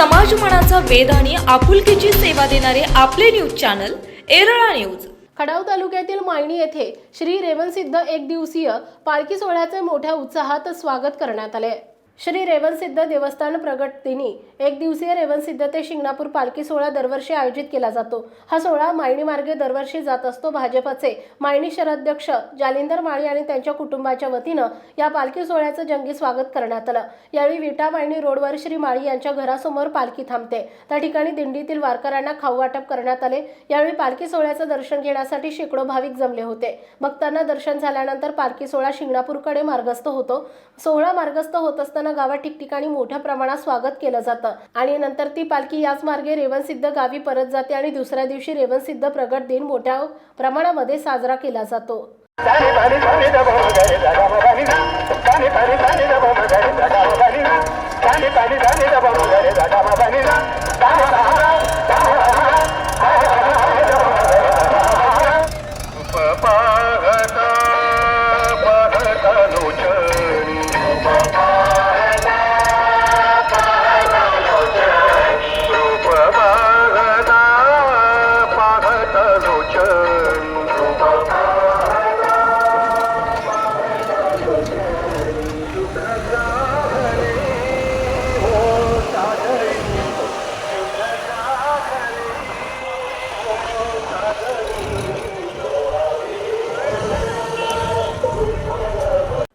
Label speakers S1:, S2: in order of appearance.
S1: समाज मनाचा वेध आणि आपुलकीची सेवा देणारे आपले न्यूज चॅनल एरळा न्यूज.
S2: खडाव तालुक्यातील मायणी येथे श्री रेवणसिद्ध एक दिवसीय पालखी सोहळ्याचे मोठ्या उत्साहात स्वागत करण्यात आले. श्री रेवणसिद्ध देवस्थान प्रगट दिनी एक दिवसीय रेवणसिद्ध ते शिंगणापूर पालखी सोहळा दरवर्षी आयोजित केला जातो. हा सोहळा मायणी मार्गे दरवर्षी जात असतो भाजपचे मायणी शहराध्यक्ष जालिंदर माळी आणि त्यांच्या कुटुंबाच्या वतीनं या पालखी सोहळ्याचं जंगी स्वागत करण्यात आलं. यावेळी विटा मायणी रोडवर श्री माळी यांच्या घरासमोर पालखी थांबते. त्या ठिकाणी दिंडीतील वारकऱ्यांना खाऊ वाटप करण्यात आले. यावेळी पालखी सोहळ्याचं दर्शन घेण्यासाठी शेकडो भाविक जमले होते. भक्तांना दर्शन झाल्यानंतर पालखी सोहळा शिंगणापूरकडे मार्गस्थ होतो. सोहळा मार्गस्थ होत असताना गावात ठिकठिकाणी मोठ्या प्रमाणात स्वागत केलं जातं. आणि नंतर ती पालखी याच मार्गे रेवणसिद्ध गावी परत जाते आणि दुसऱ्या दिवशी रेवणसिद्ध प्रगट दिन मोठ्या प्रमाणामध्ये साजरा केला जातो.
S3: पाणी